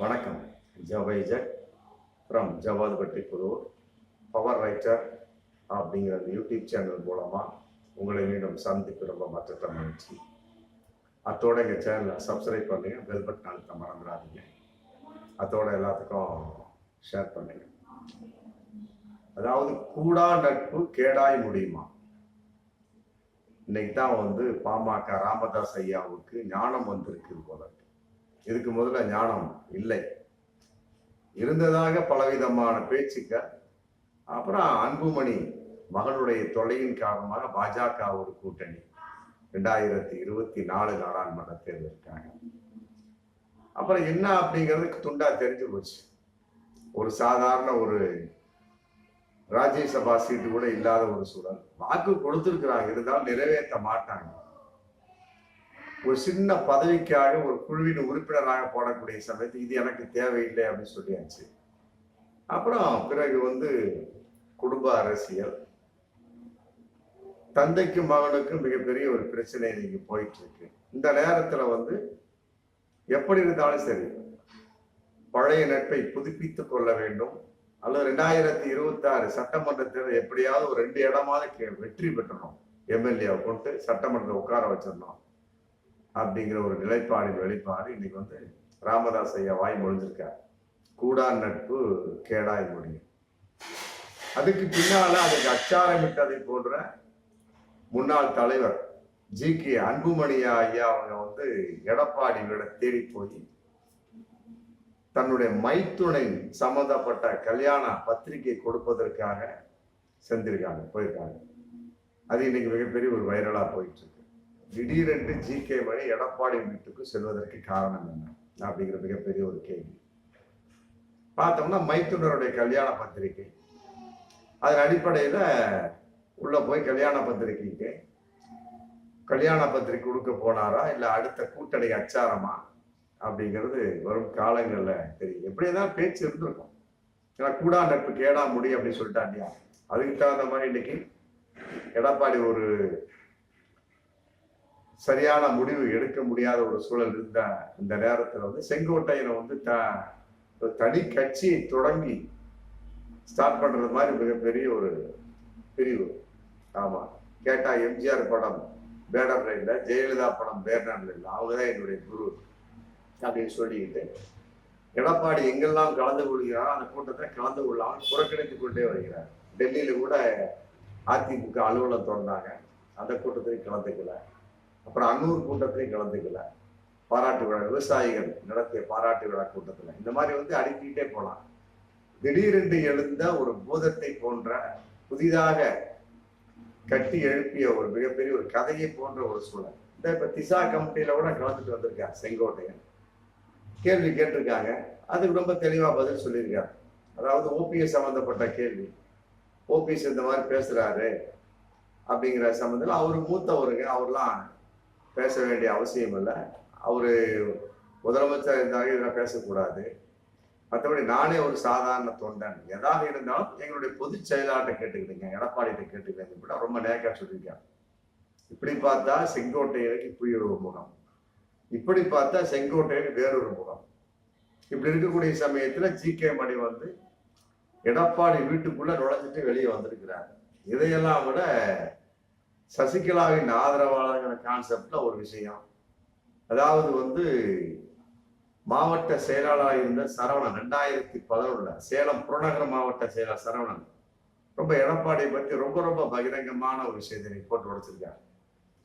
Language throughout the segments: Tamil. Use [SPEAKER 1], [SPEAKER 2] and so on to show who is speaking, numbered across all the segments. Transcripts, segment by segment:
[SPEAKER 1] வணக்கம். ஜவைஜட் from Javadupatti Puthur power writer அப்படிங்கிற யூடியூப் சேனல் மூலமாக உங்களை மீண்டும் சந்திப்பு ரொம்ப மற்ற மகிழ்ச்சி. அத்தோட எங்கள் சேனலை சப்ஸ்கிரைப் பண்ணுங்கள் பெல் பட்டன் அழுத்த மறந்துடாதீங்க. அத்தோட எல்லாத்துக்கும் ஷேர் பண்ணுங்கள் அதாவது கூடா நட்பு கேடாய் முடியுமா? இன்னைக்கு தான் வந்து பாமக ராமதாஸ் ஐயாவுக்கு ஞானம் வந்திருக்கு போல இருக்கு. இதுக்கு முதல்ல ஞானம் இல்லை. இருந்ததாக பலவிதமான பேச்சுக்கள் அப்புறம் அன்புமணி மகனுடைய தொல்லையின் காரணமாக பாஜக ஒரு கூட்டணி. ரெண்டாயிரத்தி இருபத்தி நாலு நாடாளுமன்ற தேர்தலுக்காக. அப்புறம் என்ன அப்படிங்கிறதுக்கு துண்டா தெரிஞ்சு போச்சு. ஒரு சாதாரண ஒரு ராஜ்யசபா சீட்டு கூட இல்லாத ஒரு சூழல். வாக்கு கொடுத்துருக்குறாங்க இருந்தாலும் நிறைவேற்ற மாட்டாங்க. ஒரு சின்ன பதவிக்காக ஒரு குழுவின் உறுப்பினராக போடக்கூடிய சமயத்து இது எனக்கு தேவையில்லை அப்படின்னு சொல்லியாச்சு. அப்புறம் பிறகு வந்து குடும்ப அரசியல். தந்தைக்கும் மகனுக்கும் மிகப்பெரிய ஒரு பிரச்சனை இன்னைக்கு போயிட்டு இருக்கு இந்த நேரத்துல வந்து எப்படி இருந்தாலும் சரி பழைய நட்பை புதுப்பித்து கொள்ள வேண்டும். அல்லது ரெண்டாயிரத்தி இருபத்தி ஆறு சட்டமன்ற தேர்தல் எப்படியாவது ஒரு ரெண்டு இடமாவது வெற்றி பெற்றணும். எம்எல்ஏ கொண்டு சட்டமன்றத்தில் உட்கார வச்சிடணும். அப்படிங்கிற ஒரு நிலைப்பாடின் வெளிப்பாடு இன்னைக்கு வந்து ராமதாஸ் ஐயா வாய் மொழிஞ்சிருக்கார். கூடா நட்பு கேடாய் முடியும் அதுக்கு பின்னால அதுக்கு அச்சாரமிட்டதை போன்ற முன்னாள் தலைவர் ஜி கே அன்புமணியா ஐயா அவங்க வந்து எடப்பாடி விட தேடி போய் தன்னுடைய மைத்துணை சம்பந்தப்பட்ட கல்யாண பத்திரிகை கொடுப்பதற்காக செஞ்சிருக்காங்க போயிருக்காங்க. அது இன்னைக்கு மிகப்பெரிய ஒரு வைரலா போயிட்டு இருக்கு. திடீரென்று ஜி கே மணி எடப்பாடி வீட்டுக்கு செல்வதற்கு காரணம் என்ன? அப்படிங்கிற மிகப்பெரிய ஒரு கேள்வி. பார்த்தோம்னா மைத்துனருடைய கல்யாண பத்திரிகை. அதன் அடிப்படையில் உள்ள போய் கல்யாண பத்திரிகைக்கு கல்யாண பத்திரிகை கொடுக்க போனாரா? இல்லை அடுத்த கூட்டணி அச்சாரமா? அப்படிங்கிறது வரும் காலங்களில் தெரியும். எப்படி தான் பேச்சு இருந்திருக்கும். ஏன்னா கூடா நட்பு கேடா முடி அப்படின்னு சொல்லிட்டாண்டியா அதுக்கு தகுந்த மாதிரி இன்னைக்கு எடப்பாடி ஒரு சரியான முடிவு எடுக்க முடியாத ஒரு சூழல் இருந்த இந்த நேரத்தில் வந்து செங்கோட்டையனை வந்து த ஒரு தனி கட்சியை தொடங்கி ஸ்டார்ட் பண்ணுறது மாதிரி மிகப்பெரிய ஒரு பிரிவு. ஆமாம் கேட்டால் எம்ஜிஆர் படம் பேனர்ல இல்லை ஜெயலலிதா படம் பேனர்ல இல்லை அவங்க தான் என்னுடைய குரு அப்படின்னு சொல்லிக்கிட்டு எடப்பாடி எங்கெல்லாம் கலந்து கொள்கிறாரோ அந்த கூட்டத்தை கலந்து கொள்ளாமல் புறக்கணித்து கொண்டே வருகிறார். டெல்லியில் கூட அதிமுக அலுவலகம் திறந்தாங்க. அந்த கூட்டத்திலையும் கலந்துக்கல. அப்புறம் அன்னூர் கூட்டத்திலையும் கலந்துக்கல. பாராட்டு விழா விவசாயிகள் நடத்திய பாராட்டு விழா கூட்டத்தில். இந்த மாதிரி வந்து அடுக்கிட்டே போகலாம் திடீரென்று எழுந்த ஒரு பூதத்தை போன்ற புதிதாக கட்டி எழுப்பிய ஒரு மிகப்பெரிய ஒரு கதையை போன்ற ஒரு சூழல். இந்த இப்போ திசா கமிட்டியில கூட கலந்துட்டு வந்திருக்கார் செங்கோட்டையன் கேள்வி கேட்டிருக்காங்க. அதுக்கு ரொம்ப தெளிவாக பதில் சொல்லியிருக்காரு. அதாவது ஓபிஎஸ் சம்மந்தப்பட்ட கேள்வி. ஓபிஎஸ் இந்த மாதிரி பேசுகிறாரு அப்படிங்கிற சம்மந்தத்தில் அவர் மூத்தவருங்க அவர்லாம் பேச வேண்டிய அவசியம் இல்லை அவர் முதலமைச்சர் இருந்தாலும் இதெல்லாம் பேசக்கூடாது. மற்றபடி நானே ஒரு சாதாரண தொண்டன். எதாக இருந்தாலும் எங்களுடைய பொதுச் செயலாளர்கிட்ட கேட்டுக்கிட்டீங்க எடப்பாடிகிட்ட கேட்டுக்கிட்டீங்க கூட ரொம்ப நேக்கா சொல்லியிருக்கேன் இப்படி பார்த்தா செங்கோட்டையனுக்கு இப்படி ஒரு முகம். இப்படி பார்த்தா செங்கோட்டையனுக்கு வேறொரு முகம். இப்படி இருக்கக்கூடிய சமயத்தில் ஜி கே மணி வந்து எடப்பாடி வீட்டுக்குள்ளே நுழைஞ்சிட்டு வெளியே வந்திருக்கிறார். இதையெல்லாம் விட சசிகலாவின் ஆதரவாளர்கள் கான்செப்ட்ல ஒரு விஷயம். அதாவது வந்து மாவட்ட செயலாளராக இருந்த சரவணன் ரெண்டாயிரத்தி பதினொன்றுல சேலம் புறநகர மாவட்ட செயலாளர் சரவணன் ரொம்ப எடப்பாடியை பற்றி ரொம்ப ரொம்ப பகிரங்கமான ஒரு விஷயத்தை ரிப்போர்ட் போட்டு உடைச்சிருக்காரு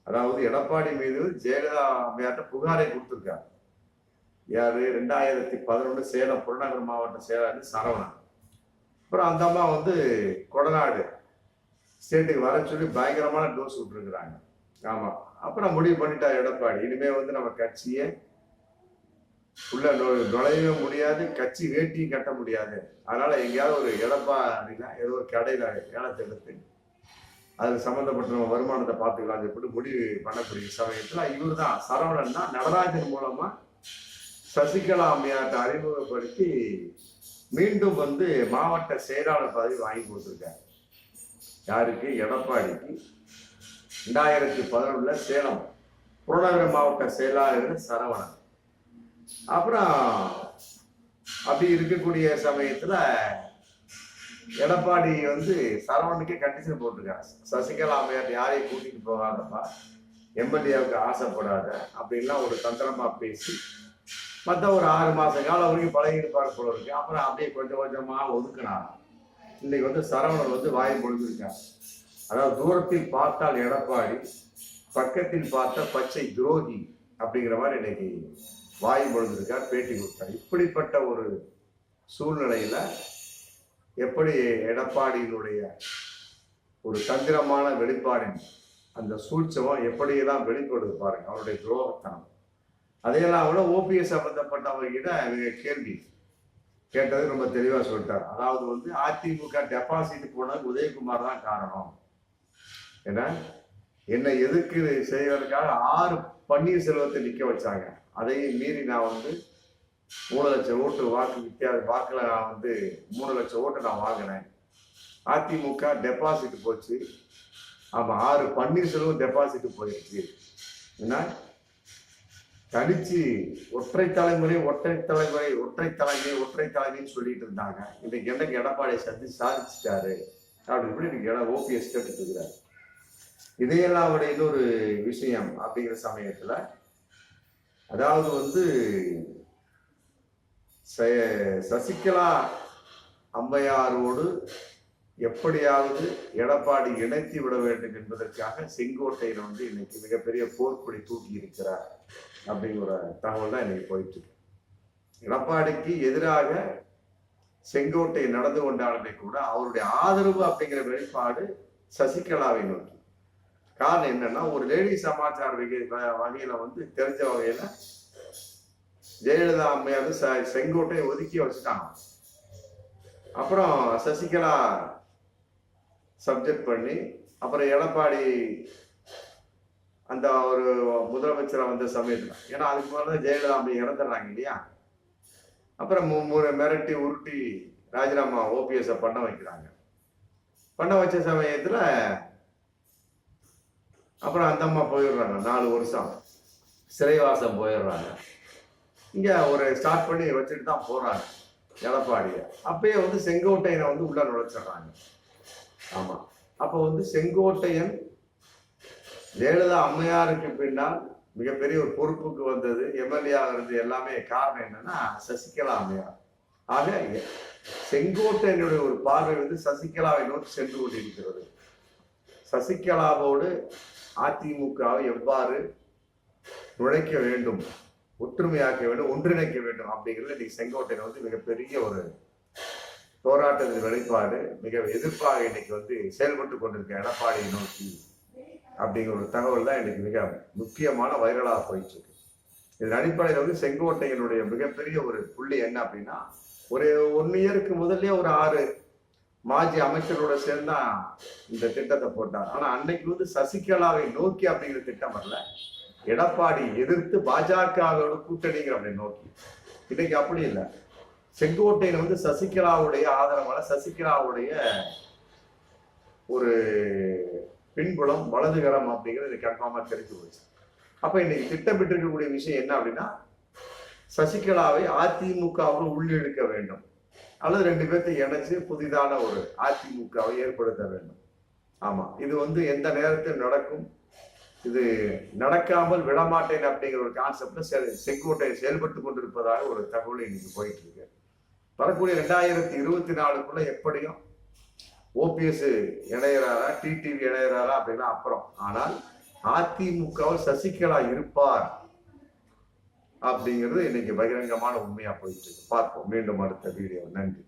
[SPEAKER 1] அதாவது எடப்பாடி மீது ஜெயலலிதா அம்மையார்ட்ட புகாரை கொடுத்துருக்காரு. யார்? ரெண்டாயிரத்தி பதினொன்று சேலம் புறநகர் மாவட்ட செயலாளர் சரவணன். அப்புறம் அந்த அம்மா வந்து கொடநாடு ஸ்டேட்டுக்கு வர சொல்லி பயங்கரமான டோஸ் விட்டுருக்குறாங்க. ஆமாம் அப்புறம் முடிவு பண்ணிட்டா எடப்பாடி. இனிமேல் வந்து நம்ம கட்சியை உள்ள நுழையவே முடியாது கட்சி வேட்டியும் கட்ட முடியாது. அதனால எங்கேயாவது ஒரு எடப்பாடினா ஏதோ ஒரு கடையில் ஏலத்தை எடுத்து அது சம்மந்தப்பட்ட நம்ம வருமானத்தை பார்த்துக்கலாம் சொல்லிட்டு முடிவு பண்ணக்கூடிய சமயத்தில் இவர் தான் சரவணன் தான் நடராஜன் மூலமாக சசிகலா அம்மையார்ட்ட அறிமுகப்படுத்தி மீண்டும் வந்து மாவட்ட செயலாளர் பதவி வாங்கி கொடுத்துருக்காரு. யாருக்கு? எடப்பாடிக்கு. ரெண்டாயிரத்தி பதினொன்றுல சேலம் புறநகர் மாவட்ட செயலாளர் சரவணன். அப்புறம் அப்படி இருக்கக்கூடிய சமயத்துல எடப்பாடி வந்து சரவணுக்கே கண்டிஷன் போட்டிருக்காங்க சசிகலா அம்மையார் யாரையும் கூட்டிட்டு போகாதப்பா எம்எல்ஏவுக்கு ஆசைப்படாத அப்படின்லாம் ஒரு தந்திரமா பேசி மற்ற ஒரு ஆறு மாச காலம் வரைக்கும் பழகிருப்பார் போல இருக்கு. அப்புறம் அப்படியே கொஞ்சம் கொஞ்சமா ஒதுக்கினாராம். இன்னைக்கு வந்து சரவணன் வந்து வாய் பொழுதுருக்காங்க அதாவது தூரத்தில் பார்த்தால் எடப்பாடி பக்கத்தில் பார்த்த பச்சை துரோகி அப்படிங்கிற மாதிரி இன்னைக்கு வாய் பொழுதுருக்கார் பேட்டி கொடுத்தார். இப்படிப்பட்ட ஒரு சூழ்நிலையில எப்படி எடப்பாடியினுடைய ஒரு தந்திரமான வெளிப்பாடின் அந்த சூழ்ச்சவம் எப்படியெல்லாம் வெளிப்படுது பாருங்க அவருடைய துரோகத்தனம். அதையெல்லாம் கூட ஓபிஎஸ் சம்பந்தப்பட்டவர்கிட்ட கேள்வி. கேட்டது ரொம்ப தெளிவாக சொல்லிட்டார். அதாவது வந்து அதிமுக டெபாசிட் போனது உதயகுமார் தான் காரணம். ஏன்னா என்னை எதுக்கு செய்வதற்காக ஆறு பன்னீர்செல்வத்தை நிற்க வச்சாங்க. அதையும் மீறி நான் வந்து மூணு லட்சம் ஓட்டு வாக்கு வித்தியாச வாக்கில் நான் வந்து மூணு லட்சம் ஓட்டு நான் வாங்கினேன். அதிமுக டெபாசிட் போச்சு. ஆமாம் ஆறு பன்னீர்செல்வம் டெபாசிட் போயிடுச்சு ஏன்னா தனிச்சு ஒற்றை தலைமுறை ஒற்றை தலைமுறை ஒற்றை தலைமை ஒற்றை தலைமைன்னு சொல்லிட்டு இருந்தாங்க. இன்னைக்கு எனக்கு எடப்பாடியை சந்தி சாதிச்சிட்டாரு அப்படின்னு இப்படி இன்னைக்கு ஓபிஎஸ் கேட்டுட்டு இருக்கிறாரு. இதையெல்லாம் விட இன்னொரு விஷயம் அப்படிங்கிற சமயத்துல அதாவது வந்து ச- சசிகலா அம்மையாரோடு எப்படியாவது எடப்பாடி இணைத்து விட வேண்டும் என்பதற்காக செங்கோட்டையில் வந்து இன்னைக்கு மிகப்பெரிய போர்க்குடி தூக்கி இருக்கிறார் அப்படிங்கிற தகவல் தான் இன்னைக்கு போயிட்டு இருக்கு. எடப்பாடிக்கு எதிராக செங்கோட்டை நடந்து கொண்டாலுமே கூட அவருடைய ஆதரவு அப்படிங்கிற வெளிப்பாடு சசிகலாவை நோக்கி. காரணம் என்னன்னா ஒரு லேடி சமாச்சார வகையில வந்து தெரிஞ்ச வகையில ஜெயலலிதா அம்மையாவது வந்து ச- செங்கோட்டையை ஒதுக்கி வச்சுட்டாங்க. அப்புறம் சசிகலா சப்ஜெக்ட் பண்ணி அப்புறம் எடப்பாடி அந்த ஒரு முதலமைச்சரா வந்த சமயத்தில். ஏன்னா அதுக்கு மேலே ஜெயலலிதா அப்படி இறந்துடுறாங்க இல்லையா? அப்புறம் மு- மிரட்டி உருட்டி ராஜினாமா ஓபிஎஸை பண்ண வைக்கிறாங்க. பண்ண வச்ச சமயத்தில் அப்புறம் அந்த அம்மா போயிடுறாங்க நாலு வருஷம். சிறைவாசம் போயிடுறாங்க. இங்கே ஒரு ஸ்டார்ட் பண்ணி வச்சுட்டு தான் போகிறாங்க எடப்பாடியை. அப்பயே வந்து செங்கோட்டையனை வந்து உள்ளே நுழைச்சிடுறாங்க. ஆமா. அப்போ வந்து செங்கோட்டையன் ஜெயலலிதா அம்மையாருக்கு பின்னால் மிகப்பெரிய ஒரு பொறுப்புக்கு வந்தது. எம்எல்ஏ ஆகிறது எல்லாமே காரணம் என்னன்னா சசிகலா அம்மையார். ஆக செங்கோட்டையனுடைய ஒரு பார்வை வந்து சசிகலாவை நோக்கி சென்று கொண்டிருக்கிறது. சசிகலாவோடு அதிமுகவை எவ்வாறு நுழைக்க வேண்டும் ஒற்றுமையாக்க வேண்டும் ஒன்றிணைக்க வேண்டும் அப்படிங்கிறது இன்னைக்கு செங்கோட்டையன் வந்து மிகப்பெரிய ஒரு போராட்டத்தின் வெளிப்பாடு மிக எதிர்ப்பாக இன்னைக்கு வந்து செயல்பட்டு கொண்டிருக்க எடப்பாடியை நோக்கி அப்படிங்கிற ஒரு தகவல் தான் இன்னைக்கு மிக முக்கியமான வைரலாக போயிட்டு இருக்கு இதன் அடிப்படையில் வந்து செங்கோட்டையனுடைய மிகப்பெரிய ஒரு புள்ளி என்ன அப்படின்னா ஒரு ஒன் இயருக்கு முதல்ல ஒரு ஆறு மாஜி அமைச்சரோட சேர்ந்தா இந்த திட்டத்தை போட்டார். ஆனா அன்னைக்கு வந்து சசிகலாவை நோக்கி அப்படிங்கிற திட்டம் வரல. எடப்பாடி எதிர்த்து பாஜகவோட கூட்டணிங்கிற அப்படி நோக்கி. இன்னைக்கு அப்படி இல்லை. செங்கோட்டையில் வந்து சசிகலாவுடைய ஆதரவால சசிகலாவுடைய ஒரு பின்புலம் வலதுகரம் அப்படிங்கிறது கன்ஃபார்மாக தெரிஞ்சு போச்சு. அப்போ இன்னைக்கு திட்டமிட்டு இருக்கக்கூடிய விஷயம் என்ன அப்படின்னா சசிகலாவை அதிமுகவில் உள்ளெடுக்க வேண்டும். அல்லது ரெண்டு பேர்த்தை இணைச்சு புதிதான ஒரு அதிமுகவை ஏற்படுத்த வேண்டும். ஆமா இது வந்து எந்த நேரத்தில் நடக்கும்? இது நடக்காமல் விடமாட்டேன் அப்படிங்கிற ஒரு கான்செப்ட்ல செங்கோட்டை செயல்பட்டு கொண்டிருப்பதாக ஒரு தகவல் இன்னைக்கு போயிட்டு இருக்கு. வரக்கூடிய ரெண்டாயிரத்தி இருபத்தி நாலுக்குள்ள எப்படியும் ஓபிஎஸ் இணையறாரா டிடிவி இணையறாரா அப்படின்னா அப்புறம். ஆனால் அதிமுகவில் சசிகலா இருப்பார் அப்படிங்கிறது இன்னைக்கு பகிரங்கமான உண்மையா போயிட்டு இருக்கு. பார்ப்போம். மீண்டும் அடுத்த வீடியோ நன்றி.